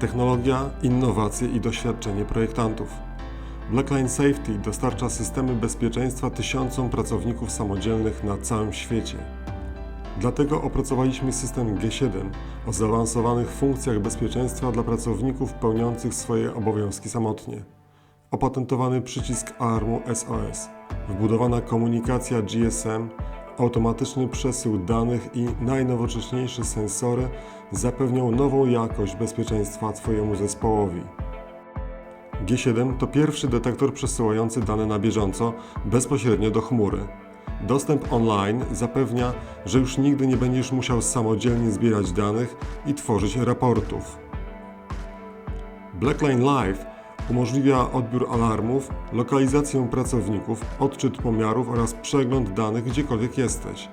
technologia, innowacje i doświadczenie projektantów. Blackline Safety dostarcza systemy bezpieczeństwa tysiącom pracowników samodzielnych na całym świecie. Dlatego opracowaliśmy system G7 o zaawansowanych funkcjach bezpieczeństwa dla pracowników pełniących swoje obowiązki samotnie. Opatentowany przycisk alarmu SOS, wbudowana komunikacja GSM, automatyczny przesył danych i najnowocześniejsze sensory zapewnią nową jakość bezpieczeństwa Twojemu zespołowi. G7 to pierwszy detektor przesyłający dane na bieżąco bezpośrednio do chmury. Dostęp online zapewnia, że już nigdy nie będziesz musiał samodzielnie zbierać danych i tworzyć raportów. Blackline Live umożliwia odbiór alarmów, lokalizację pracowników, odczyt pomiarów oraz przegląd danych gdziekolwiek jesteś.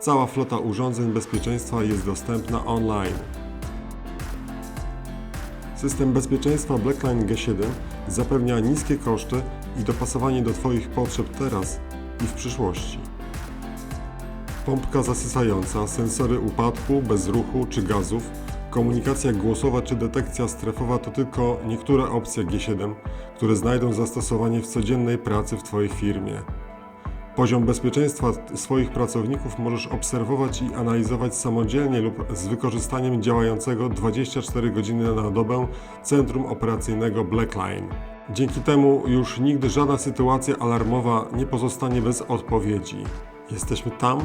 Cała flota urządzeń bezpieczeństwa jest dostępna online. System bezpieczeństwa Blackline G7 zapewnia niskie koszty i dopasowanie do Twoich potrzeb teraz i w przyszłości. Pompka zasysająca, sensory upadku, bezruchu czy gazów, komunikacja głosowa czy detekcja strefowa to tylko niektóre opcje G7, które znajdą zastosowanie w codziennej pracy w Twojej firmie. Poziom bezpieczeństwa swoich pracowników możesz obserwować i analizować samodzielnie lub z wykorzystaniem działającego 24 godziny na dobę centrum operacyjnego Blackline. Dzięki temu już nigdy żadna sytuacja alarmowa nie pozostanie bez odpowiedzi. Jesteśmy tam,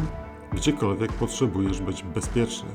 gdziekolwiek potrzebujesz być bezpieczny.